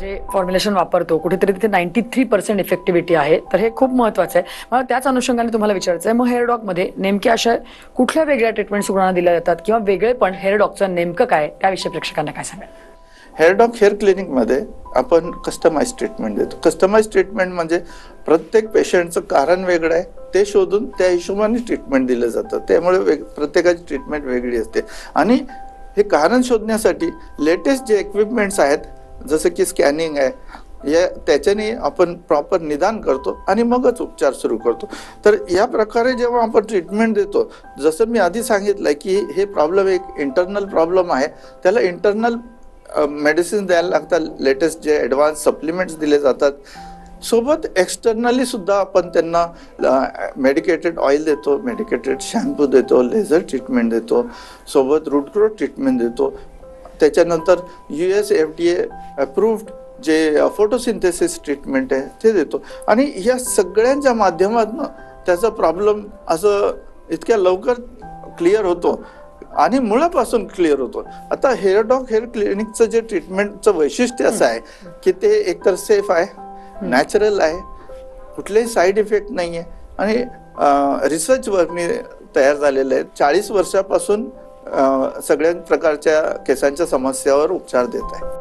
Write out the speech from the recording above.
जे फॉर्म्युलेशन वापरतो कुठेतरी तिथे नाईन्टी थ्री पर्सेंट इफेक्टिव्हिटी आहे. तर हे खूप महत्वाचं आहे. मला त्याच अनुषंगाने तुम्हाला विचारायचं आहे मग हेअर डॉकमध्ये नेमक्या अशा कुठल्या वेगळ्या ट्रीटमेंट्स रुग्णांना दिल्या जातात? किंवा वेगळेपण हेअर डॉकचं नेमकं काय त्याविषयी प्रेक्षकांना काय सांगाल? हेअर डॉक हेअर क्लिनिकमध्ये आपण कस्टमाइज ट्रीटमेंट देतो. कस्टमाइज ट्रीटमेंट म्हणजे प्रत्येक पेशंटचं कारण वेगळं आहे. ते शोधून त्या हिशोबाने ट्रीटमेंट दिलं जातं. त्यामुळे वेग प्रत्येकाची ट्रीटमेंट वेगळी असते. आणि हे कारण शोधण्यासाठी लेटेस्ट जे इक्विपमेंट्स आहेत जसं की स्कॅनिंग आहे या त्याच्याने आपण प्रॉपर निदान करतो आणि मगच उपचार सुरू करतो. तर या प्रकारे जेव्हा आपण ट्रीटमेंट देतो जसं मी आधी सांगितलं की हे प्रॉब्लेम एक इंटरनल प्रॉब्लेम आहे. त्याला इंटरनल मेडिसिन द्यायला लागतात लेटेस्ट जे ॲडव्हान्स सप्लिमेंट्स दिले जातात. सोबत एक्सटर्नली सुद्धा आपण त्यांना मेडिकेटेड ऑइल देतो मेडिकेटेड शॅम्पू देतो लेझर ट्रीटमेंट देतो. सोबत रूट ग्रोथ ट्रीटमेंट देतो. त्याच्यानंतर U S F D A approved जे फोटोसिंथेसिस ट्रीटमेंट आहे ते देतो. आणि या सगळ्यांच्या माध्यमातून त्याचा प्रॉब्लेम असं इतक्या लवकर क्लिअर होतो आणि मुळापासून क्लिअर होतो. आता हेअर डॉक हेअर क्लिनिकचं जे ट्रीटमेंटचं वैशिष्ट्य असं आहे की ते एकतर सेफ आहे नॅचरल आहे कुठलेही साईड इफेक्ट नाही आहे आणि रिसर्च मी तयार झालेलं आहे. चाळीस वर्षापासून सगळ्या प्रकारच्या केसांच्या समस्यावर उपचार देत आहे.